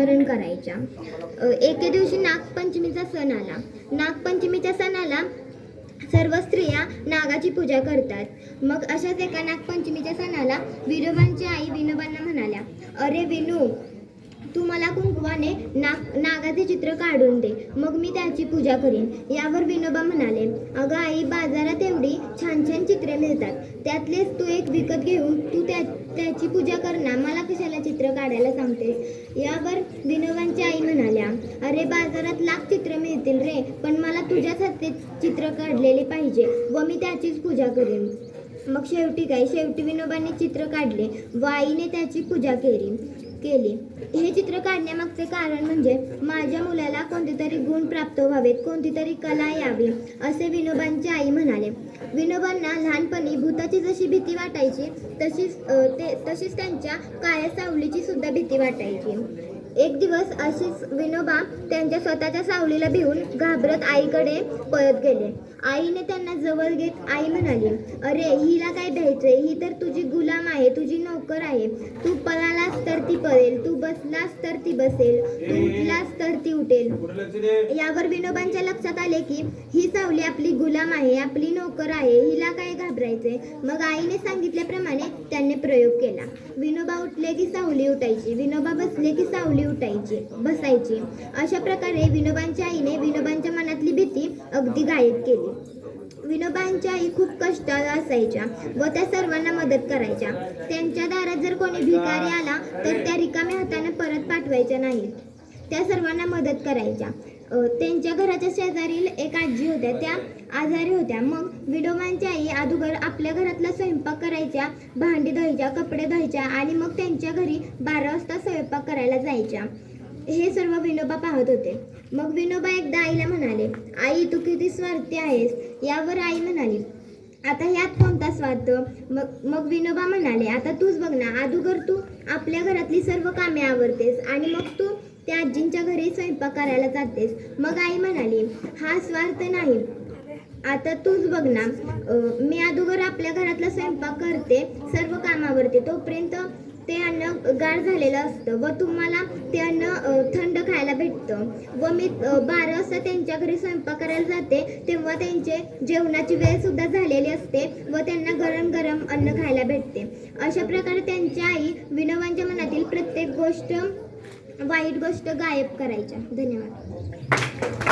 धरण करायच्या. एके दिवशी नागपंचमीचा सण आला. नागपंचमीच्या सणाला सर्व स्त्रिया नागाची पूजा करतात. मग अशाच एका नागपंचमीच्या सणाला विनोबांची आई विनोबांना म्हणाल्या अरे विनू तू मला कुंकवाने नाग नागाचे चित्र काढून दे. मग मी त्याची पूजा करीन. यावर विनोबा म्हणाले अगं आई बाजारात एवढी छान चित्रे मिळतात. त्यातलेच तू एक विकत घेऊन तू त्या त्याची पूजा कर ना. मला कशाला चित्र काढायला सांगतेस? यावर विनोबांची आई म्हणाल्या अरे बाजारात लाख चित्र मिळतील रे पण मला तुझ्याच हाते चित्र काढलेले पाहिजे व मी त्याचीच पूजा करेन. मग शेवटी काय? शेवटी विनोबांनी चित्र काढले व आईने त्याची पूजा केली. केली. हे चित्र काढण्यामागचे कारण म्हणजे माझ्या मुलाला कोणतेतरी गुण प्राप्त व्हावेत कोणतीतरी कला यावी असे विनोबांची आई म्हणाले. विनोबांना लहानपणी भूताची जशी भीती वाटायची तशीच ते तशीच त्यांच्या काळ्या सावलीची सुद्धा भीती वाटायची. एक दिवस अशीच विनोबा त्यांच्या स्वतःच्या सावलीला भिवून घाबरत आईकडे पळत गेले. आईने त्यांना जवळ घेत आई म्हणाली अरे हिला काय द्यायचंय ही तर तुझी गुलाम आहे तुझी नोकर आहे. तू पळालास तर ती पळेल तू बसलास तर ती बसेल तू उठलास तर ती उठेल. यावर विनोबांच्या लक्षात आले की ही सावली आपली गुलाम आहे आपली नोकर आहे हिला काय घाबरायचे मग आईने सांगितल्याप्रमाणे त्यांनी प्रयोग केला. विनोबा उठले की सावली उठायची. विनोबा बसले की सावली उठायचे बसायचे. अशा प्रकारे विनोबांच्या आईने विनोबांच्या मनातली भीती अगदी गायब केली. विनोबांच्या आई खूप कष्टाला असायच्या व त्या सर्वांना मदत करायच्या. त्यांच्या दारात जर कोणी भिकारी आला तर त्या रिकाम्या हाताने परत पाठवायच्या नाहीत. त्या सर्वांना मदत करायच्या. त्यांच्या घराच्या शेजारील एक आजी होत्या त्या आजारी होत्या. मग विडोबांची आई अगोदर आपल्या घरातला स्वयंपाक करायच्या भांडी धुवायच्या कपडे धुवायच्या आणि मग त्यांच्या घरी बारा वाजता स्वयंपाक करायला जायच्या. हे सर्व विनोबा पाहत होते. मग विनोबा एकदा आईला म्हणाले आई तू किती स्वार्थी आहेस. यावर आई म्हणाली आता ह्यात कोणता स्वार्थ? मग मग विनोबा म्हणाले आता तूच बघ ना अगोदर तू आपल्या घरातली सर्व कामे आवरतेस आणि मग तू त्या आजींच्या घरी स्वयंपाक करायला जातेस. मग आई म्हणाली हा स्वार्थ नाही. आता तूच बघ ना मी अगोदर आपल्या घरातला स्वयंपाक करते सर्व कामावरती. तोपर्यंत ते अन्न गार झालेलं असतं व तुम्हाला ते अन्न थंड खायला भेटतं. व मी बारा वाजता त्यांच्या घरी स्वयंपाक करायला जाते. तेव्हा त्यांचे जेवणाची वेळ सुद्धा झालेली असते व त्यांना गरम गरम अन्न खायला भेटते. अशा प्रकारे त्यांची आई विनोबांच्या मनातील प्रत्येक गोष्ट वाईट गोष्ट गायब करायच्या. धन्यवाद.